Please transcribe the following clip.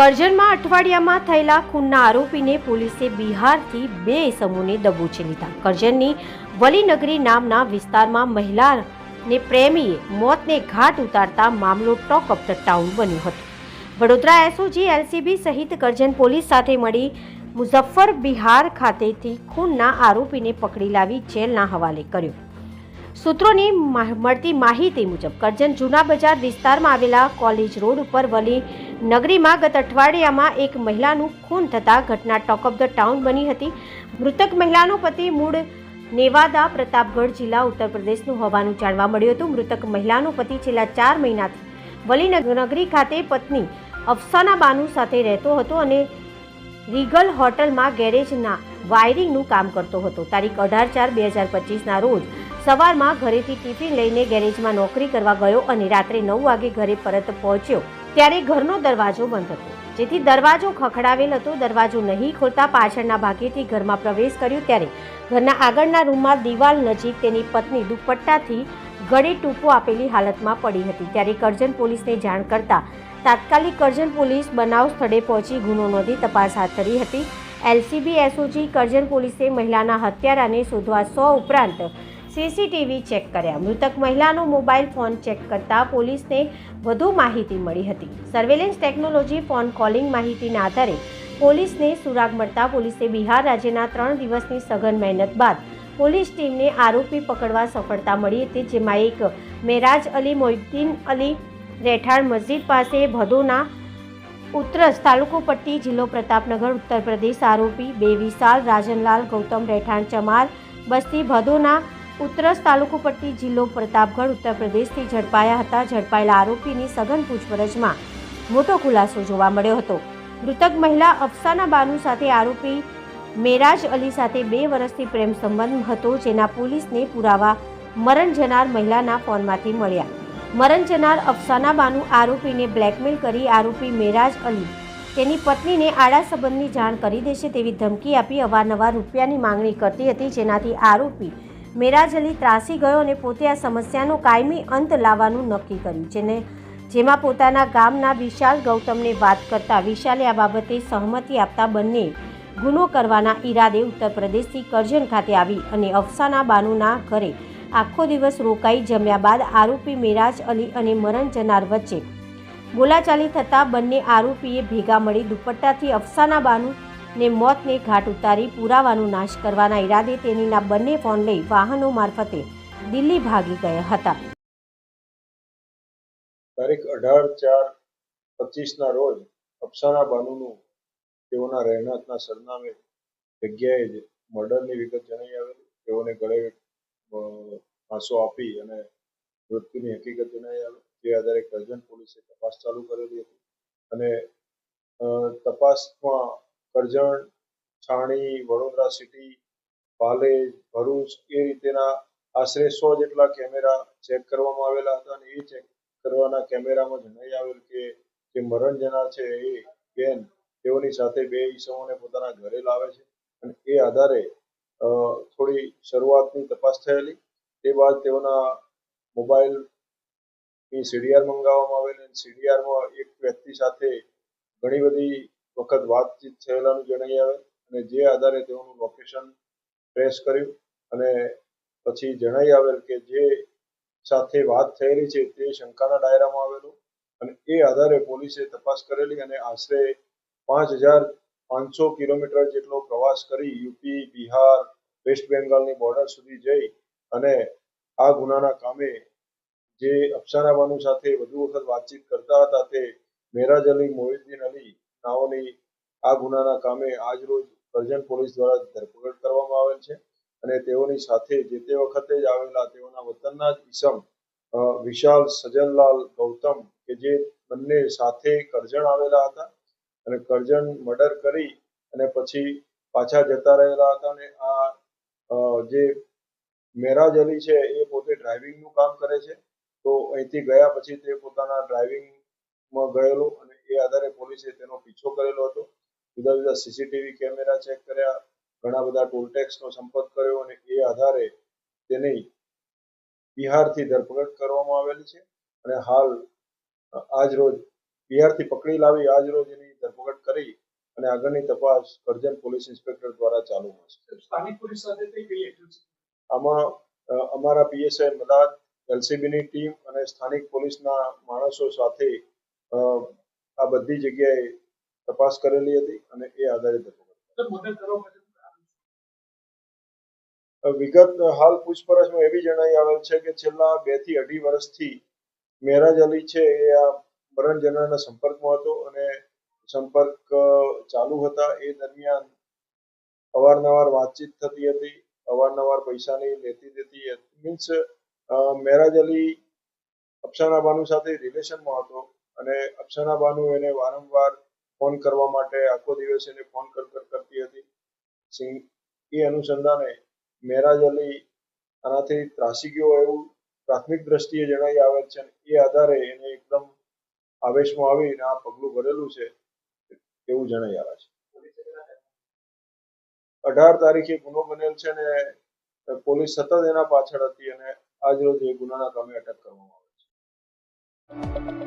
કરજણમાં અઠવાડિયામાં થયેલા ખૂનના આરોપીને પોલીસે બિહારથી બે સમૂહને દબોચી લીધા. કરજણની વલીનગરી નામના વિસ્તારમાં મહિલાને પ્રેમીએ મોતને ઘાટ ઉતારતા મામલો ટોક ઓફ ધ ટાઉન બન્યો હતો. વડોદરા એસઓજી, એલસીબી સહિત કરજણ પોલીસ સાથે મળી મુઝફ્ફર બિહાર ખાતેથી ખૂનના આરોપીને પકડી લાવી જેલના હવાલે કર્યો. સૂત્રોની મળતી માહિતી મુજબ, કરજણ જૂના બજાર વિસ્તારમાં આવેલા કોલેજ રોડ ઉપર વલી નગરીમાં ગત અઠવાડિયામાં એક મહિલાનું ખૂન થતાં ઘટના ટોક ઓફ ધ ટાઉન બની હતી. મૃતક મહિલાનો પતિ મૂળ નેવાદા પ્રતાપગઢ જિલ્લા ઉત્તર પ્રદેશનું હોવાનું જાણવા મળ્યું હતું. મૃતક મહિલાનો પતિ છેલ્લા ચાર મહિનાથી વલી નગરી ખાતે પત્ની અફસાના બાનુ સાથે રહેતો હતો અને રીગલ હોટલમાં ગેરેજના વાયરિંગનું કામ કરતો હતો. તારીખ અઢાર ચાર બે હજાર પચીસના રોજ સવારમાં ઘરેથી ટિફિન લઈને ગેરેજમાં નોકરી કરવા ગયો અને રાત્રે નવ વાગે ઘરે પરત પહોંચ્યો, ત્યારે ઘરનો દરવાજો બંધ હતો. જેથી દરવાજો ખખડાવેલ હતો, દરવાજો નહીં ખોલતા પાછળના ભાગેથી ઘરમાં પ્રવેશ કર્યો ત્યારે ઘરના આગળના રૂમમાં દિવાલ નજીક તેની પત્ની દુપટ્ટાથી ગળે ટૂંપો આપેલી હાલતમાં પડી હતી. ત્યારે કરજણ પોલીસને જાણ કરતા તાત્કાલિક કરજણ પોલીસ બનાવ સ્થળે પહોંચી ગુનો નોંધી તપાસ હાથ ધરી હતી. એલસીબી એસઓજી કરજણ પોલીસે મહિલાના હત્યારાને શોધવા સો ઉપરાંત સીસીટીવી ચેક કર્યા. મૃતક મહિલાનો મોબાઈલ ફોન ચેક કરતા પોલીસને વધુ માહિતી મળી હતી. સર્વેલન્સ ટેકનોલોજી ફોન કોલિંગ માહિતીના આધારે પોલીસને સુરાગ મળતા પોલીસે બિહાર રાજ્યના ત્રણ દિવસની સઘન મહેનત બાદ પોલીસ ટીમને આરોપી પકડવા સફળતા મળી હતી, જેમાં એક મેરાજ અલી, મોઇદ્દીન અલી રહેઠાણ મસ્જિદ પાસે ભદોના ઉત્તરસ તાલુકો પટ્ટી, જિલ્લો પ્રતાપનગર, ઉત્તર પ્રદેશ આરોપી બે વિશાલ રાજનલાલ ગૌતમ રહેઠાણ ચમાર બસ્તી, ભદોના ઉત્તરસ તાલુકો પટ્ટી જિલ્લો પ્રતાપગઢ, ઉત્તર પ્રદેશથી ઝડપાયા હતા. ઝડપાયેલા આરોપીની સઘન પૂછપરછમાં મોટો ખુલાસો જોવા મળ્યો હતો. મૃતક મહિલા અફસાના બાનુ સાથે આરોપી મેરાજ અલી સાથે બે વર્ષથી પ્રેમ સંબંધ હતો, જેના પોલીસને પુરાવા મરણ જનાર મહિલાના ફોનમાંથી મળ્યા. મરણ જનાર અફસાના બાનુ આરોપીને બ્લેકમેલ કરી આરોપી મેરાજ અલી તેની પત્નીને આડા સંબંધની જાણ કરી દેશે તેવી ધમકી આપી અવારનવાર રૂપિયાની માંગણી કરતી હતી, જેનાથી આરોપી મેરાજ અલી ત્રાસી ગયો અને પોતે આ સમસ્યાનો કાયમી અંત લાવવાનું નક્કી કર્યું, જેને જેમાં પોતાના ગામના વિશાલ ગૌતમને વાત કરતા વિશાલે આ બાબતે સહમતિ આપતા બંને ગુનો કરવાના ઈરાદે ઉત્તર પ્રદેશથી કરજણ ખાતે આવી અને અફસાના બાનુના ઘરે આખો દિવસ રોકાઈ જમ્યા બાદ આરોપી મેરાજ અલી અને મરણ જનાર વચ્ચે બોલાચાલી થતાં બંને આરોપીએ ભેગા મળી દુપટ્ટાથી અફસાના બાનુ ને મોતને ઘાટ ઉતારી પુરાવાનો નાશ કરવાના ઈરાદે તેનીના બંને ફોન લઈ વાહનો મારફતે દિલ્હી ભાગી ગયા હતા. તારીખ અઢાર ચાર પચીસના રોજ અફસાના બાનુનું તેઓના રહેણાંકના સરનામે જગ્યાએ જ મર્ડરની વિગત જણાઈ આવેલી. તેઓને ગળે ફાંસો આપી અને મૃત્યુની હકીકત જણાઈ આવી જે આધારે કરજણ પોલીસે તપાસ ચાલુ કરેલી હતી અને તપાસમાં કરજણ, છાણી, વડોદરા સિટી, પાલેજ, ભરૂચ એ રીતેના આશરે સો જેટલા કેમેરા ચેક કરવામાં આવેલા હતા અને એ ચેક કરવાના કેમેરામાં જણાઈ આવેલ કે, જે મરણ જનાર છે એ બેન, તેઓની સાથે બે ઈસમોને પોતાના ઘરે લાવે છે અને એ આધારે થોડી શરૂઆતની તપાસ થયેલી. તે બાદ તેઓના મોબાઈલની સીડીઆર મંગાવવામાં આવેલી અને સીડીઆરમાં એક વ્યક્તિ સાથે ઘણી બધી વખત વાતચીત થયેલાનું જણાઈ આવે અને જે આધારે તેઓનું લોકેશન ટ્રેસ કર્યું અને પછી જણાઈ આવેલ કે જે સાથે વાત થયેલી છે તે શંકાના દાયરામાં આવેલું અને એ આધારે પોલીસે તપાસ કરેલી અને આશરે પાંચ હજાર પાંચસો કિલોમીટર જેટલો પ્રવાસ કરી યુપી, બિહાર, વેસ્ટ બેંગાલની બોર્ડર સુધી જઈ અને આ ગુનાના કામે જે અફસાના બાનુ સાથે વધુ વખત વાતચીત કરતા હતા તે મેરાજ અલી, મોહિદ્દીન અલી નાઓની આ ગુનાના કામે આજરોજ કરજણ પોલીસ દ્વારા ધરપકડ કરવામાં આવેલ છે અને તેઓની સાથે જે તે વખતે જ આવેલા તેઓના વતનના જ ઈસમ વિશાલ સજનલાલ ગૌતમ કે જે બંને સાથે કરજણ આવેલા હતા અને કરજણ મર્ડર કરી અને પછી પાછા જતા રહેલા હતા અને આ જે મેરાજ અલી છે એ પોતે ડ્રાઇવિંગનું કામ કરે છે. તો અહીંથી ગયા પછી તે પોતાના ડ્રાઇવિંગમાં ગયેલો એ આધારે પોલીસે તેનો પીછો કરેલો હતો. જુદા જુદા સીસીટીવી કેમેરા ચેક કર્યા ઘણા બધા ટોલટેક્સનો સંપર્ક કર્યો અને એ આધારે તેની બિહારથી ધરપકડ કરવામાં આવેલી છે. અને હાલ આજ રોજ બિહારથી પકડી લાવી આજ રોજ એની ધરપકડ કરી અને આગળની તપાસ કરજણ પોલીસ ઇન્સ્પેક્ટર દ્વારા ચાલુ છે. સ્થાનિક પોલીસ સાથે કઈ કઈ એજન્સી આમાં અમારા પીએસઆઈ મદાદ એલસીબીની ટીમ અને સ્થાનિક પોલીસના માણસો સાથે આ બધી જગ્યાએ તપાસ કરેલી હતી અને એ આધારે વિગત હાલ પૂછપરછમાં એવી જણાઈ આવેલ છે કે છેલ્લા બેથી અઢી વર્ષથી મેરાજ અલી છે એ આ મરણ જનારના સંપર્કમાં હતો અને સંપર્ક ચાલુ હતા. એ દરમિયાન અવારનવાર વાતચીત થતી હતી અવારનવાર પૈસાની લેતી દેતી મીન્સ મેરાજ અલી અફસાના બાનુ સાથે રિલેશનમાં હતો. અને અફસાના બાનુ એને વારંવાર ફોન કરવા માટે આખો દિવસ એને ફોન કર કર કરતી હતી. એ અનુસંધાને મેરાજ અલી આનાથી ત્રાસી ગયો એવું પ્રાથમિક દ્રષ્ટિએ જણાઈ આવે છે એ આધારે એને એકદમ આવેશમાં આવીને આ પગલું ભરેલું છે એવું જણાઈ આવે છે. અઢાર તારીખે ગુનો બનેલ છે ને પોલીસ સતત એના પાછળ હતી અને આજ રોજ એ ગુનાના કામે અટક કરવામાં આવે છે.